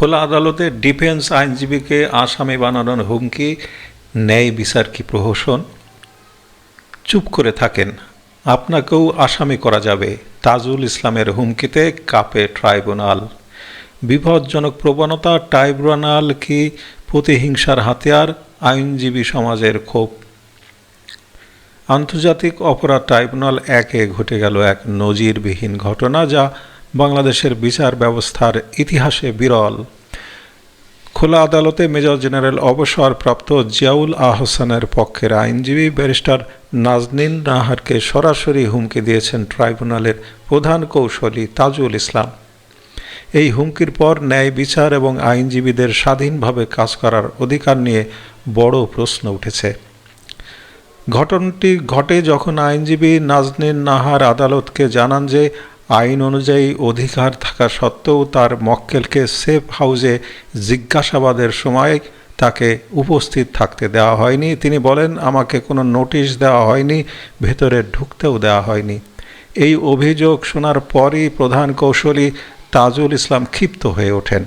খোলা আদালতে ডিফেন্স আইনজীবীকে আসামি বানানোর হুমকি, ন্যায় বিচার কি প্রহসন? চুপ করে থাকেন। আপনাকেও আসামি করা যাবে, তাজুল ইসলামের হুমকিতে কাপে ট্রাইব্যুনাল। বিপজ্জনক প্রবণতা ট্রাইব্যুনাল কি প্রতিহিংসার হাতিয়ার, আইনজীবী সমাজের ক্ষোভ? আন্তর্জাতিক অপরাধ ট্রাইব্যুনাল একে ঘটে গেল এক নজিরবিহীন ঘটনা যা বাংলাদেশের বিচার ব্যবস্থার ইতিহাসে বিরল। খোলা আদালতে মেজর জেনারেল অবসরপ্রাপ্ত জিয়াউল আহসানের পক্ষের আইনজীবী ব্যারিস্টার নাজনীন নাহারকে সরাসরি হুমকি দিয়েছেন ট্রাইব্যুনালের প্রধান কৌশলী তাজুল ইসলাম। এই হুমকির পর ন্যায় বিচার এবং আইনজীবীদের স্বাধীনভাবে কাজ করার অধিকার নিয়ে বড় প্রশ্ন উঠেছে। ঘটনাটি ঘটে যখন আইনজীবী নাজনীন নাহার আদালতকে জানান যে আইন অনুযায়ী অধিকার থাকা সত্ত্বেও তার মক্কেলকে সেফ হাউসে জিজ্ঞাসাবাদের সময় তাকে উপস্থিত থাকতে দেওয়া হয়নি। তিনি বলেন, আমাকে কোনো নোটিশ দেওয়া হয়নি, ভেতরে ঢুকতেও দেওয়া হয়নি। এই অভিযোগ শোনার পরই প্রধান কৌশলী তাজুল ইসলাম ক্ষিপ্ত হয়ে ওঠেন।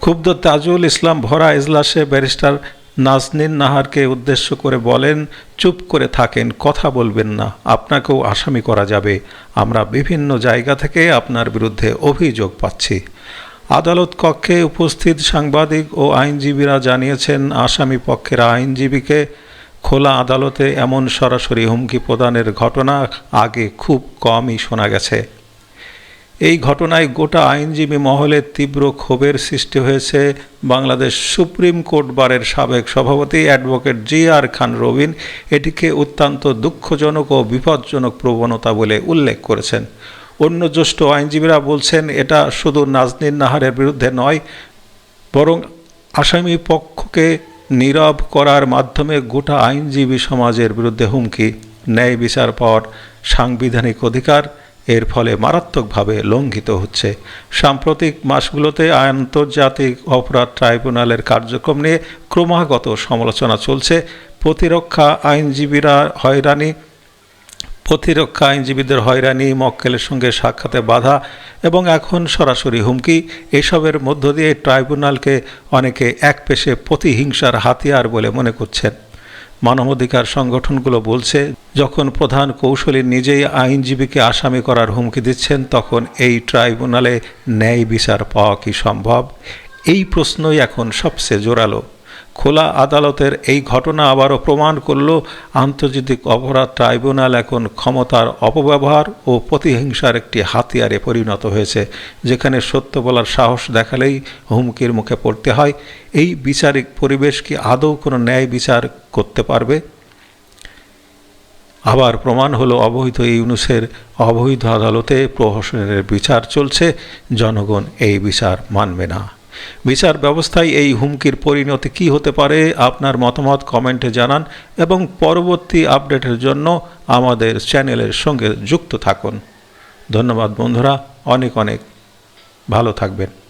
ক্ষুব্ধ তাজুল ইসলাম ভরা এজলাসে ব্যারিস্টার নাজনীন নাহারকে উদ্দেশ্য করে বলেন, চুপ করে থাকেন, কথা বলবেন না, আপনাকেও আসামি করা যাবে। আমরা বিভিন্ন জায়গা থেকে আপনার বিরুদ্ধে অভিযোগ পাচ্ছি। আদালত কক্ষে উপস্থিত সাংবাদিক ও আইনজীবীরা জানিয়েছেন, আসামি পক্ষের আইনজীবীকে খোলা আদালতে এমন সরাসরি হুমকি প্রদানের ঘটনা আগে খুব কমই শোনা গেছে। এই ঘটনায় গোটা আইনজীবী মহলে তীব্র ক্ষোভের সৃষ্টি হয়েছে। বাংলাদেশ সুপ্রিম কোর্ট বারের সাবেক সভাপতি অ্যাডভোকেট জি আর খান রবিন এটিকে অত্যন্ত দুঃখজনক ও বিপজ্জনক প্রবণতা বলে উল্লেখ করেছেন। অন্য জ্যেষ্ঠ আইনজীবীরা বলছেন, এটা শুধু নাজনীন নাহারের বিরুদ্ধে নয়, বরং আসামি পক্ষকে নীরব করার মাধ্যমে গোটা আইনজীবী সমাজের বিরুদ্ধে হুমকি, ন্যায় বিচার পাওয়ার সাংবিধানিক অধিকার এর ফলে মারাত্মকভাবে লঙ্ঘিত হচ্ছে। সাম্প্রতিক মাসগুলোতে আন্তর্জাতিক অপরাধ ট্রাইব্যুনালের কার্যক্রম নিয়ে ক্রমাগত সমালোচনা চলছে। প্রতিরক্ষা আইনজীবীরা হয়রানি, প্রতিরক্ষা আইনজীবীদের হয়রানি, মক্কেলের সঙ্গে সাক্ষাতে বাধা এবং এখন সরাসরি হুমকি, এসবের মধ্য দিয়ে ট্রাইব্যুনালকে অনেকে এক পেশে প্রতিহিংসার হাতিয়ার বলে মনে করছেন। মানবাধিকার সংগঠনগুলো বলছে, যখন প্রধান কৌশলী নিজেই আইনজীবীকে আসামি করার হুমকি দিচ্ছেন, তখন এই ট্রাইব্যুনালে ন্যায় বিচার পাওয়া কি সম্ভব? এই প্রশ্নই এখন সবচেয়ে জোরালো। খোলা আদালতের এই ঘটনা আবারও প্রমাণ করল আন্তর্জাতিক অপরাধ ট্রাইব্যুনাল এখন ক্ষমতার অপব্যবহার ও প্রতিহিংসার একটি হাতিয়ারে পরিণত হয়েছে, যেখানে সত্য বলার সাহস দেখালেই হুমকির মুখে পড়তে হয়। এই বিচারিক পরিবেশ কি আদৌ কোনো ন্যায় বিচার করতে পারবে? আবার প্রমাণ হলো, অবৈধ ইউনুসের অবৈধ আদালতে প্রহসনের বিচার চলছে, জনগণ এই বিচার মানবে না। বিচার ব্যবস্থায় এই হুমকির পরিণতি কি হতে পারে, আপনার মতামত কমেন্টে জানান এবং পরবর্তী আপডেটের জন্য আমাদের চ্যানেলের সঙ্গে যুক্ত থাকুন। ধন্যবাদ বন্ধুরা, অনেক অনেক ভালো থাকবেন।